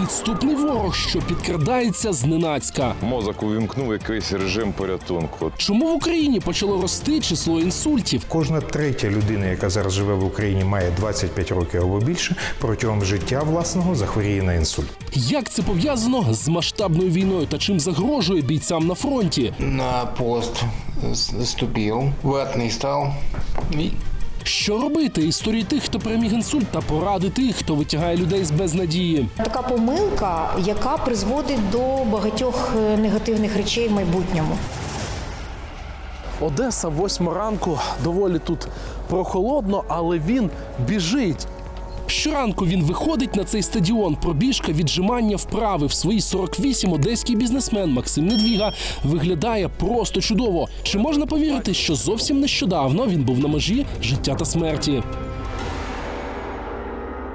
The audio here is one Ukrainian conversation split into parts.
підступний ворог, що підкрадається зненацька. Мозок увімкнув якийсь режим порятунку. Чому в Україні почало рости число інсультів? Кожна третя людина, яка зараз живе в Україні, має 25 років або більше, протягом життя власного захворіє на інсульт. Як це пов'язано з масштабною війною та чим загрожує бійцям на фронті? на пост ступил, ватный стал и Що робити? Історії тих, хто переміг інсульт, та поради тих, хто витягає людей з безнадії. Така помилка, яка призводить до багатьох е, негативних речей в майбутньому. Одеса, восьма ранку, доволі тут прохолодно, але він біжить. Щоранку він виходить на цей стадіон. Пробіжка, віджимання, вправи. В свої 48 одеський бізнесмен Максим Недвіга виглядає просто чудово. Чи можна повірити, що зовсім нещодавно він був на межі життя та смерті?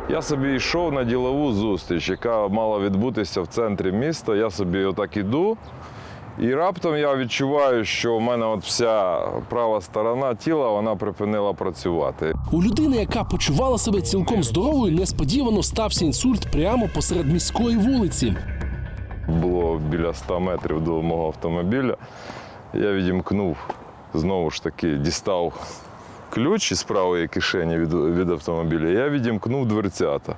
Я собі йшов на ділову зустріч, яка мала відбутися в центрі міста. Я собі отак іду. І раптом я відчуваю, що в мене от вся права сторона тіла вона припинила працювати. У людини, яка почувала себе цілком здоровою, несподівано стався інсульт прямо посеред міської вулиці. Було біля 100 метрів до мого автомобіля. Я відімкнув, знову ж таки, дістав ключ із правої кишені від, від автомобіля. Я відімкнув дверцята.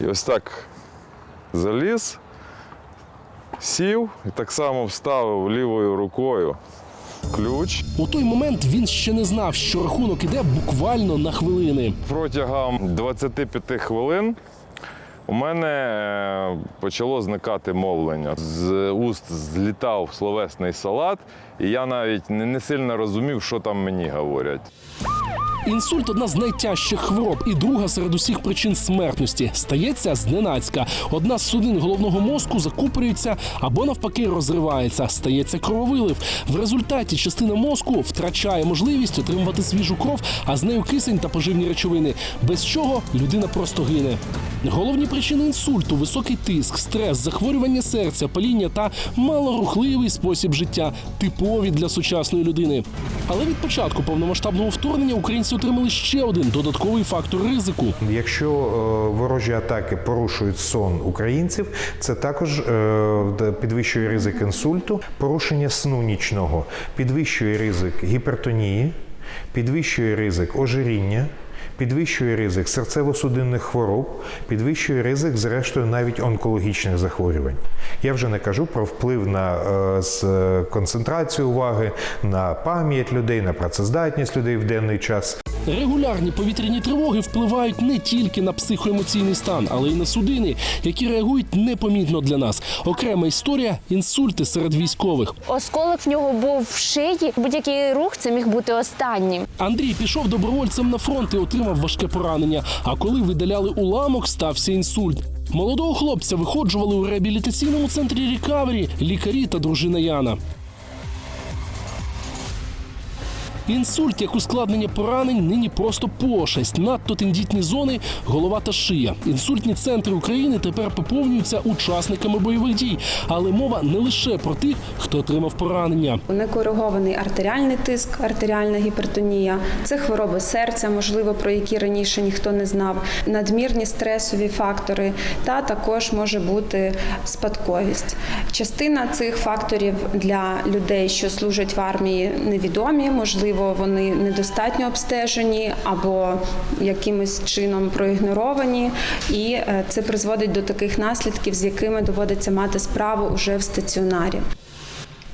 І ось так заліз, сів і так само вставив лівою рукою ключ. У той момент він ще не знав, що рахунок іде буквально на хвилини. Протягом 25 хвилин у мене е, почало зникати мовлення. З уст злітав словесний салат, і я навіть не не сильно розумів, що там мені говорять. Інсульт одна з найтяжчих хвороб і друга серед усіх причин смертності. Стається зненацька. Одна з судин головного мозку закупорюється або навпаки розривається. Стається крововилив. В результаті частина мозку втрачає можливість отримувати свіжу кров, а з нею кисень та поживні речовини. Без чого людина просто гине. Головні причини інсульту високий тиск, стрес, захворювання серця, паління та малорухливий спосіб життя, типові для сучасної людини. Але від початку повномасштабного вторгнення українці отримали ще один додатковий фактор ризику. Якщо е, ворожі атаки порушують сон українців, це також е, підвищує ризик інсульту, порушення сну нічного, підвищує ризик гіпертонії, підвищує ризик ожиріння. Підвищує ризик серцево-судинних хвороб, підвищує ризик, зрештою, навіть онкологічних захворювань. Я вже не кажу про вплив на е, е, концентрацію уваги, на пам'ять людей, на працездатність людей в денний час. Регулярні повітряні тривоги впливають не тільки на психоемоційний стан, але й на судини, які реагують непомітно для нас. Окрема історія інсульти серед військових. Осколок в нього був в шиї. Будь-який рух це міг бути останнім. Андрій пішов добровольцем на фронт і отримав важке поранення. А коли видаляли уламок, стався інсульт. Молодого хлопця виходжували у реабілітаційному центрі Рікавері лікарі та дружина Яна. Інсульт як ускладнення поранень нині просто пошесть. Надто тендітні зони, голова та шия. Інсультні центри України тепер поповнюються учасниками бойових дій. Але мова не лише про тих, хто отримав поранення. Некоригований артеріальний тиск, артеріальна гіпертонія, це хвороби серця, можливо, про які раніше ніхто не знав, надмірні стресові фактори, та також може бути спадковість. Частина цих факторів для людей, що служать в армії, невідомі, можливо, вони недостатньо обстежені або якимось чином проігноровані, і е, це призводить до таких наслідків, з якими доводиться мати справу уже в стаціонарі.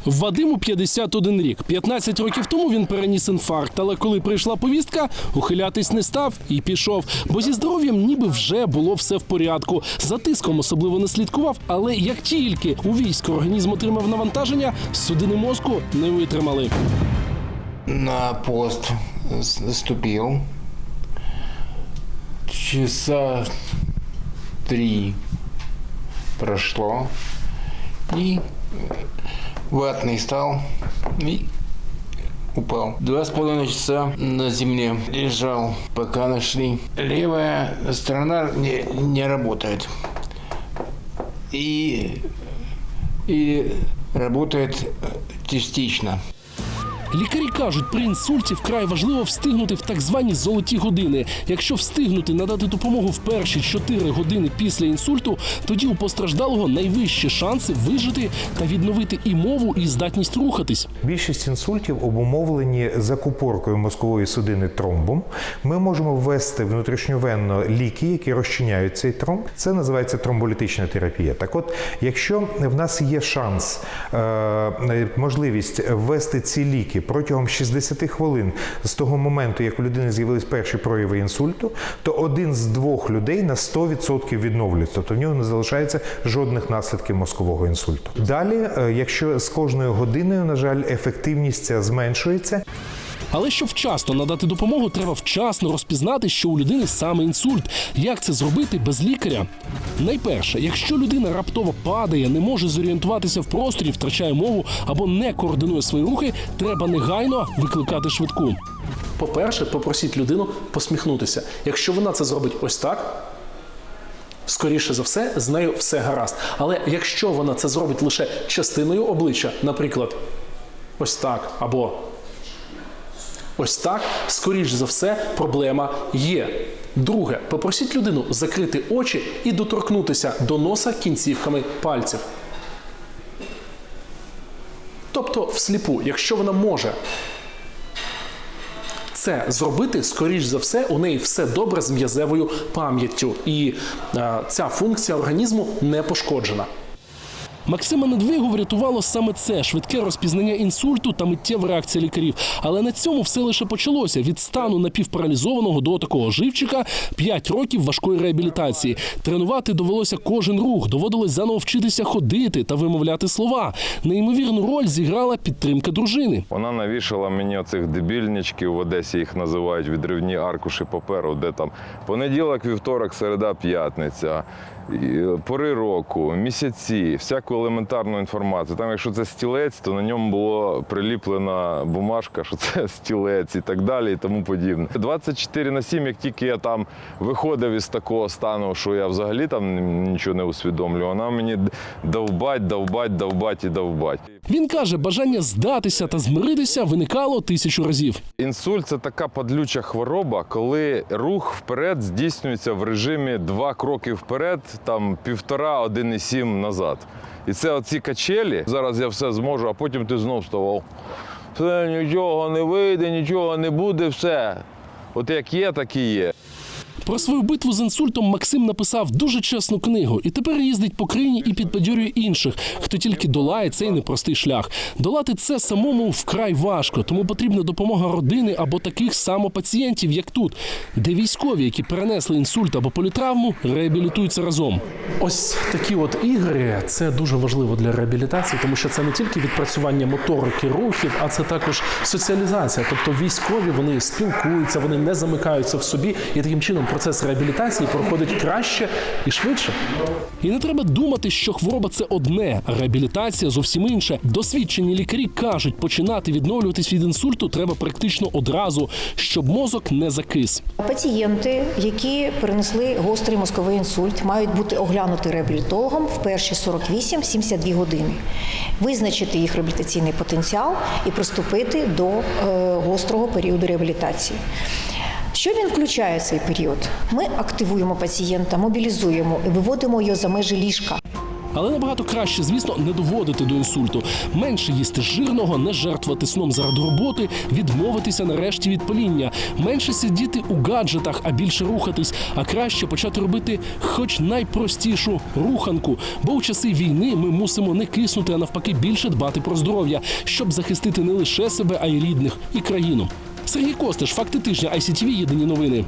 Вадиму 51 рік. 15 років тому він переніс інфаркт, але коли прийшла повістка, ухилятись не став і пішов. Бо зі здоров'ям ніби вже було все в порядку. За тиском особливо не слідкував, але як тільки у війську організм отримав навантаження, судини мозку не витримали. На пост ступил. Часа три прошло. И ватный стал и упал. Два с половиной часа на земле лежал, пока нашли. Левая сторона не, не работает. И, и работает частично. Лікарі кажуть, при інсульті вкрай важливо встигнути в так звані золоті години. Якщо встигнути надати допомогу в перші 4 години після інсульту, тоді у постраждалого найвищі шанси вижити та відновити і мову, і здатність рухатись. Більшість інсультів обумовлені закупоркою мозкової судини тромбом. Ми можемо ввести внутрішньовенно ліки, які розчиняють цей тромб. Це називається тромболітична терапія. Так от, якщо в нас є шанс, е, можливість ввести ці ліки протягом 60 хвилин з того моменту, як у людини з'явились перші прояви інсульту, то один з двох людей на 100% відновлюється. Тобто в нього не залишається жодних наслідків мозкового інсульту. Далі, е, якщо з кожною годиною, на жаль, ефективність ця зменшується, Але щоб вчасно надати допомогу, треба вчасно розпізнати, що у людини саме інсульт. Як це зробити без лікаря? Найперше, якщо людина раптово падає, не може зорієнтуватися в просторі, втрачає мову або не координує свої рухи, треба негайно викликати швидку. По-перше, попросіть людину посміхнутися. Якщо вона це зробить ось так, скоріше за все, з нею все гаразд. Але якщо вона це зробить лише частиною обличчя, наприклад, ось так або ось так, скоріш за все, проблема є. Друге, попросіть людину закрити очі і доторкнутися до носа кінцівками пальців. Тобто всліпу, якщо вона може це зробити, скоріш за все, у неї все добре з м'язевою пам'яттю, і е, ця функція організму не пошкоджена. Максима Недвигу врятувало саме це швидке розпізнання інсульту та миттєва реакція лікарів. Але на цьому все лише почалося від стану напівпаралізованого до такого живчика 5 років важкої реабілітації. Тренувати довелося кожен рух, доводилось заново вчитися ходити та вимовляти слова. Неймовірну роль зіграла підтримка дружини. Вона навішала мені оцих дебільничків, в Одесі їх називають відривні аркуші паперу, де там понеділок, вівторок, середа, п'ятниця, пори року, місяці, всяку елементарну інформацію. Там, якщо це стілець, то на ньому було приліплена бумажка, що це стілець і так далі, і тому подібне. 24 на 7, як тільки я там виходив із такого стану, що я взагалі там нічого не усвідомлював, вона мені довбать, довбать, довбать і довбать. Він каже, бажання здатися та змиритися виникало тисячу разів. Інсульт це така падлюча хвороба, коли рух вперед здійснюється в режимі два кроки вперед, там півтора, один і сім назад. І це оці качелі. Зараз я все зможу, а потім ти знов ставав. Все, нічого не вийде, нічого не буде, все. От як є, так і є. Про свою битву з інсультом Максим написав дуже чесну книгу і тепер їздить по країні і підбадьорює інших, хто тільки долає цей непростий шлях. Долати це самому вкрай важко, тому потрібна допомога родини або таких само пацієнтів, як тут, де військові, які перенесли інсульт або політравму, реабілітуються разом. Ось такі от ігри це дуже важливо для реабілітації, тому що це не тільки відпрацювання моторики рухів, а це також соціалізація. Тобто військові вони спілкуються, вони не замикаються в собі, і таким чином процес реабілітації проходить краще і швидше. І не треба думати, що хвороба це одне, а реабілітація зовсім інше. Досвідчені лікарі кажуть, починати відновлюватись від інсульту треба практично одразу, щоб мозок не закис. Пацієнти, які перенесли гострий мозковий інсульт, мають бути оглянуті реабілітологом в перші 48-72 години, визначити їх реабілітаційний потенціал і приступити до е, гострого періоду реабілітації. Що він включає цей період? Ми активуємо пацієнта, мобілізуємо і виводимо його за межі ліжка. Але набагато краще, звісно, не доводити до інсульту. Менше їсти жирного, не жертвувати сном заради роботи, відмовитися нарешті від паління, менше сидіти у гаджетах, а більше рухатись, а краще почати робити хоч найпростішу руханку. Бо у часи війни ми мусимо не киснути, а навпаки більше дбати про здоров'я, щоб захистити не лише себе, а й рідних і країну. Сергій Костиш, факти тижня ICTV, єдині новини.